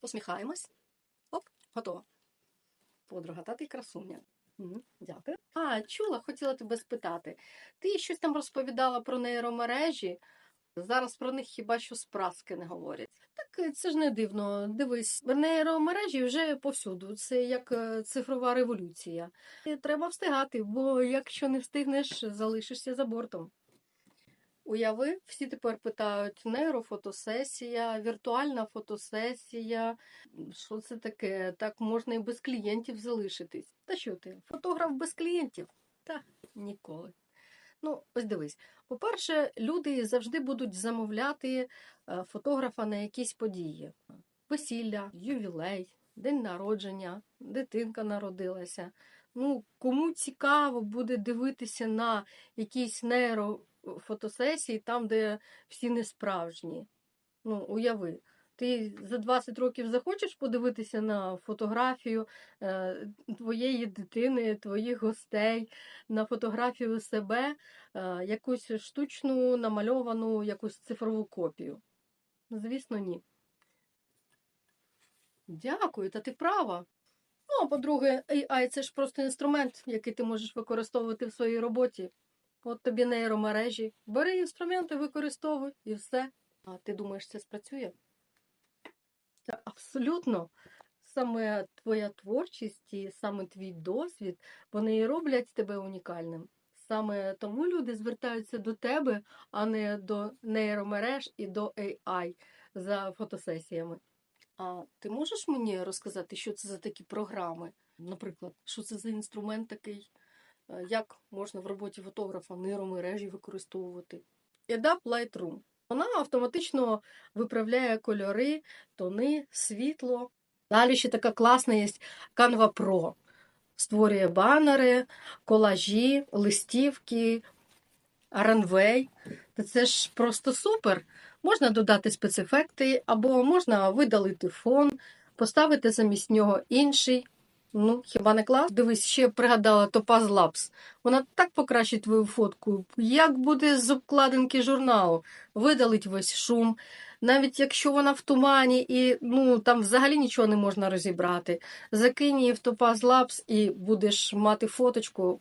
Посміхаємось. Оп, готово. Подруга, та ти красуня. Дякую. А, чула, хотіла тебе спитати. Ти щось там розповідала про нейромережі. Зараз про них хіба що спраски не говорять. Так е, це ж не дивно. Дивись, нейромережі вже повсюду. Це як е, цифрова революція. І треба встигати, бо якщо не встигнеш, залишишся за бортом. Уяви, всі тепер питають нейрофотосесія, віртуальна фотосесія. Що це таке? Так можна і без клієнтів залишитись. Та що ти? Фотограф без клієнтів? Та ніколи. Ну, ось дивись. По-перше, люди завжди будуть замовляти е, фотографа на якісь події: весілля, ювілей, день народження, дитинка народилася. Ну, кому цікаво буде дивитися на якісь нейрофотосесії, там, де всі не справжні. Ну, уяви. Ти за 20 років захочеш подивитися на фотографію е, твоєї дитини, твоїх гостей, на фотографію себе, е, якусь штучну намальовану, якусь цифрову копію? Звісно, ні. Дякую, та ти права. Ну, а по-друге, AI це ж просто інструмент, який ти можеш використовувати в своїй роботі. От тобі нейромережі. Бери інструменти, використовуй і все. А ти думаєш, це спрацює? Та абсолютно. Саме твоя творчість і саме твій досвід, вони роблять тебе унікальним. Саме тому люди звертаються до тебе, а не до нейромереж і до AI за фотосесіями. А ти можеш мені розказати, що це за такі програми? Наприклад, що це за інструмент такий? Е, Як можна в роботі фотографа нейромережі використовувати? EDAP Lightroom. Вона автоматично виправляє кольори, тони, світло. Далі ще така класна є Canva Pro. Створює банери, колажі, листівки, ранвей. Це ж просто супер. Можна додати спецефекти, або можна видалити фон, поставити замість нього інший. Ну, хіба не клас? Дивись, ще пригадала Topaz Labs. Вона так покращить твою фотку, як буде з обкладинки журналу. Видалить весь шум. Навіть якщо вона в тумані і ну там взагалі нічого не можна розібрати. Закинь її в Topaz Labs і будеш мати фоточку.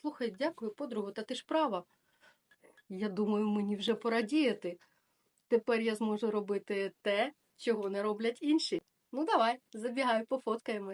Слухай, дякую, подругу, та ти ж права. Я думаю, мені вже пора діяти. Тепер я зможу робити те, чого не роблять інші. Ну давай, забігай, пофоткаємось.